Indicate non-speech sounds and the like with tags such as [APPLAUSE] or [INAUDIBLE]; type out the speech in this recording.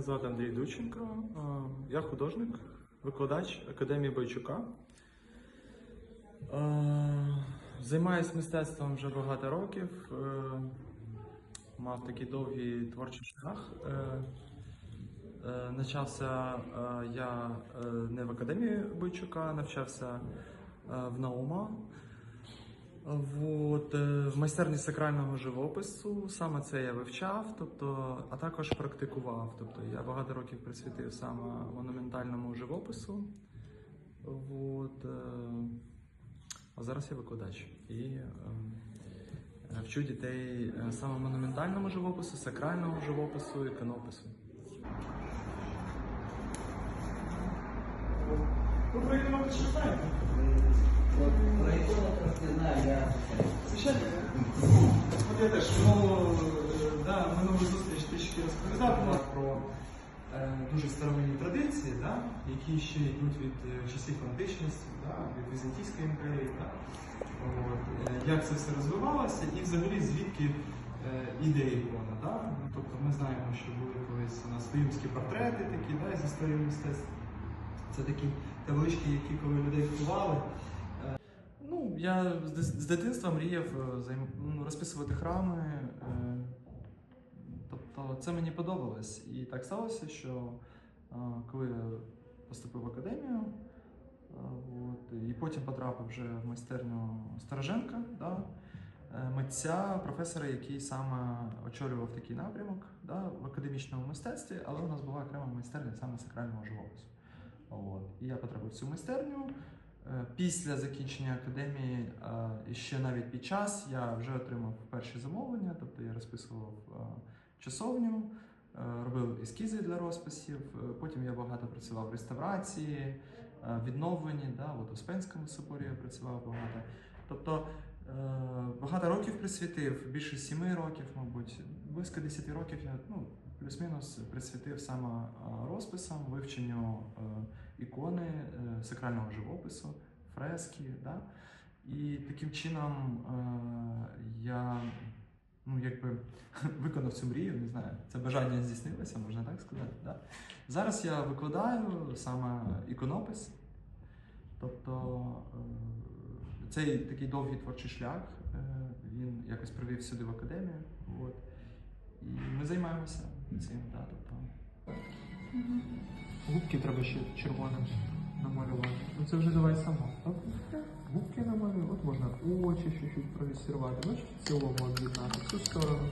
Мене звати Андрій Дученко. Я художник, викладач Академії Бойчука. Займаюсь мистецтвом вже багато років. Е, Мав такий довгий творчий шлях. Е, е, Начався е, я не в Академії Бойчука, навчався в Наума. Вот, е, в майстерні сакрального живопису саме це я вивчав, тобто, а також практикував. Тобто я багато років присвятив саме монументальному живопису. Вот, е, а зараз я викладач і е, е, вчу дітей саме монументальному живопису, сакральному живопису, іконопису. Ви про іконопис що знаєте? От про ікону трохи знаю, я Священник? От я теж минулу, е, да, минулу зустріч трішки розповідав ну, про е, дуже старовинні традиції, да, які ще йдуть від е, часів античності, да, від Візантійської імперії. Да. От, е, як це все розвивалося і взагалі звідки е, ідея ікона. Да? Тобто ми знаємо, що були колись у нас фільмські портрети такі да, з історії мистецтва. Це такі таблички, які коли людей ховали. Ну, я з, дитинства мріяв е, займ... ну, розписувати храми. Е, тобто це мені подобалось. І так сталося, що е, коли я поступив в академію, от, і потім потрапив вже в майстерню Стороженка, да, митця, професора, який саме очолював такий напрямок да, в академічному мистецтві, але у нас була окрема майстерня саме сакрального живопису. От. І я потрапив в цю майстерню. Е, Після закінчення академії е, і ще навіть під час я вже отримав перші замовлення, тобто я розписував е, часовню, робив ескізи для розписів. Потім я багато працював в реставрації, відновленні. Да, от у Спенському соборі я працював багато. Тобто багато років присвятив, більше сіми років, мабуть, близько 10 років я ну, плюс-мінус присвятив саме розписам, вивченню ікони е, сакрального живопису, фрески. Да? І таким чином е, я ну, якби, [LAUGHS] виконав цю мрію, не знаю, це бажання здійснилося, можна так сказати. Да? Зараз я викладаю саме іконопис. Тобто е, цей такий довгий творчий шлях, він якось привів сюди в академію. От. І ми займаємося цим. Да, тобто, Губки треба ще червоним намалювати. Ну це вже давай сама, так? Губки намалюю, от можна очі чуть-чуть провісірувати. Бачиш, в цілому об'єднати всю сторону.